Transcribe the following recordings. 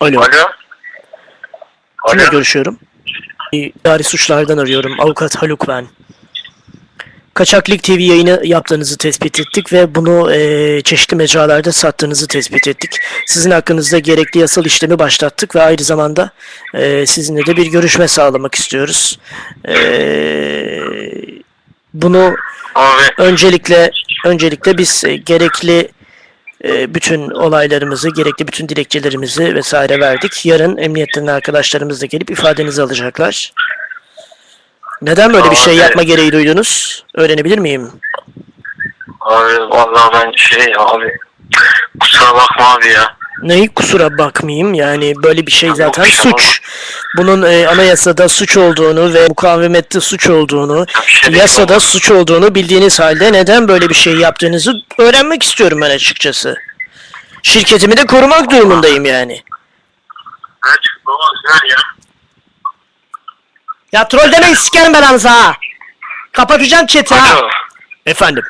Alo. Alo. Kimle Alo. görüşüyorum? İdari suçlardan arıyorum. Avukat Haluk ben. Kaçaklık TV yayını yaptığınızı tespit ettik ve bunu eee, çeşitli mecralarda sattığınızı tespit ettik. Sizin hakkınızda gerekli yasal işlemi başlattık ve aynı zamanda eee, sizinle de bir görüşme sağlamak istiyoruz. Eee, bunu Abi. öncelikle öncelikle biz e, gerekli e, bütün olaylarımızı, gerekli bütün dilekçelerimizi vesaire verdik. Yarın emniyetten arkadaşlarımız da gelip ifadenizi alacaklar. Neden böyle bir şey Abi. yapma gereği duydunuz? Öğrenebilir miyim? Abi vallahi ben şey abi. Kusura bakma abi ya. Neyi kusura bakmayayım yani böyle bir şey Yok, zaten şey suç. Bunun e, anayasada suç olduğunu ve mukavemette suç olduğunu, yasada suç olduğunu bildiğiniz halde neden böyle bir şey yaptığınızı öğrenmek istiyorum ben açıkçası. Şirketimi de korumak durumundayım yani. Ya. Ya troll demeyin sikerim belanızı ha. Kapatacağım chat'i ha. Alo. Efendim.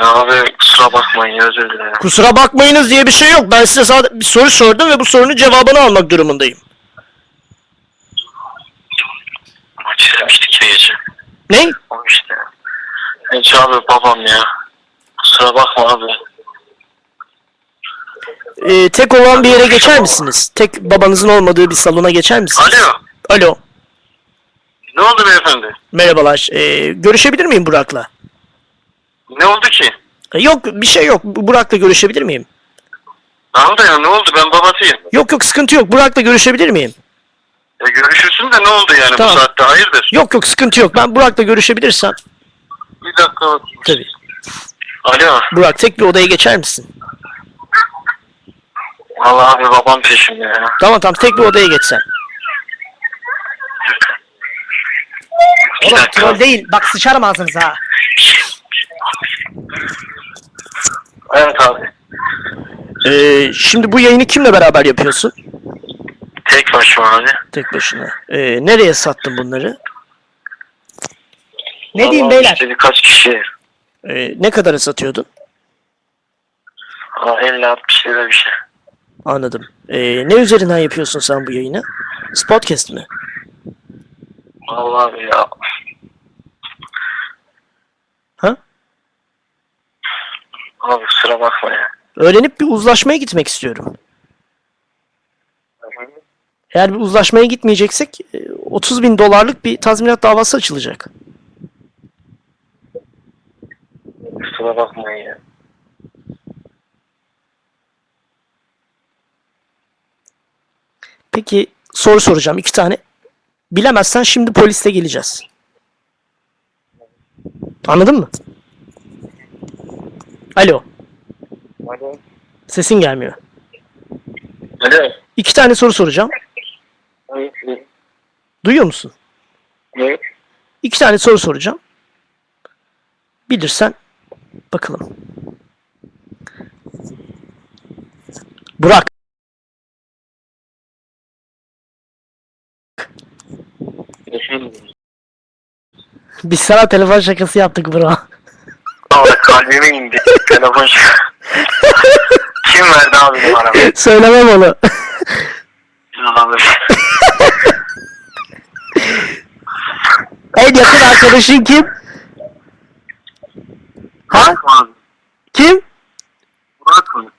Ya abi kusura bakmayın ya, özür dilerim. Kusura bakmayınız diye bir şey yok. Ben size sadece bir soru sordum ve bu sorunun cevabını almak durumundayım. Ne? O işte. Hiç abi babam ya. Kusura bakma abi. Ee, tek olan bir yere geçer misiniz? Tek babanızın olmadığı bir salona geçer misiniz? Alo. Alo. Ne oldu beyefendi? Merhabalar. Ee, görüşebilir miyim Burak'la? Ne oldu ki? Ee, Yok bir şey yok. Bu- Burak'la görüşebilir miyim? Ne oldu ya ne oldu ben babasıyım. Yok yok sıkıntı yok. Burak'la görüşebilir miyim? Ya görüşürsün de ne oldu yani Tamam. bu saatte hayırdır? Yok yok sıkıntı yok. Ben Burak'la görüşebilirsem. Bir dakika. Tabii. Alo. Burak tek bir odaya geçer misin? Vallahi abi babam peşimde ya. Tamam tamam tek bir odaya geçsen. Bir Oğlum dakika. troll değil. Bak sıçarım ağzınıza ha. Evet abi. Ee, şimdi bu yayını kimle beraber yapıyorsun? Tek başıma abi. Tek başına. Ee, nereye sattın bunları? Ne diyeyim beyler? İşte birkaç kişi. Ee, ne kadara satıyordun? Aa, 50-60 lira bir şey. Anladım. Ee, ne üzerinden yapıyorsun sen bu yayını? Spotcast mi? Vallahi ya. Ha? Abi kusura bakma ya. Öğrenip bir uzlaşmaya gitmek istiyorum. Eğer bir uzlaşmaya gitmeyeceksek e, 30 bin dolarlık bir tazminat davası açılacak. Kusura bakmayın ya. Peki soru soracağım iki tane. Bilemezsen şimdi polisle geleceğiz. Anladın mı? Alo. Alo. Sesin gelmiyor. Alo. İki tane soru soracağım. Duyuyor musun? Ne? İki tane soru soracağım. Bilirsen bakalım. Burak. Biz sana telefon şakası yaptık bro. Abi kalbime indi. Telefon şu- Kim verdi abi numaramı? Söylemem onu. Abi. Arkadaşın kim? Ha? Kim? Burak mı?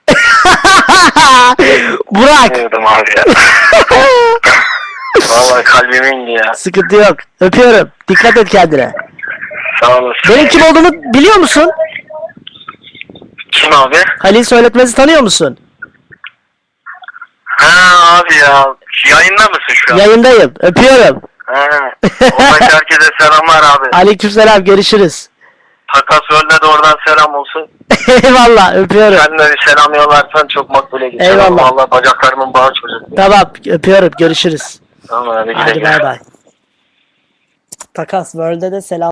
Burak. Diyordum abi ya. Vallahi kalbime indi ya. Sıkıntı yok. Öpüyorum. Dikkat et kendine. Sağ olasın. Benim kim olduğumu biliyor musun? Kim abi? Halil Söyletmez'i tanıyor musun? Ha abi ya. Yayında mısın şu an? Yayındayım. Öpüyorum. Ha. Oradaki herkese selamlar abi. Aleykümselam. Görüşürüz. Takas World'e de oradan selam olsun. Eyvallah. Öpüyorum. Sen de bir selam yollarsan çok makbule geçer. Eyvallah. Valla bacaklarımın bağı çocuk. Tamam. Öpüyorum. Görüşürüz. Tamam hadi güle Hadi güle. bay bay. Takas World'e de selam.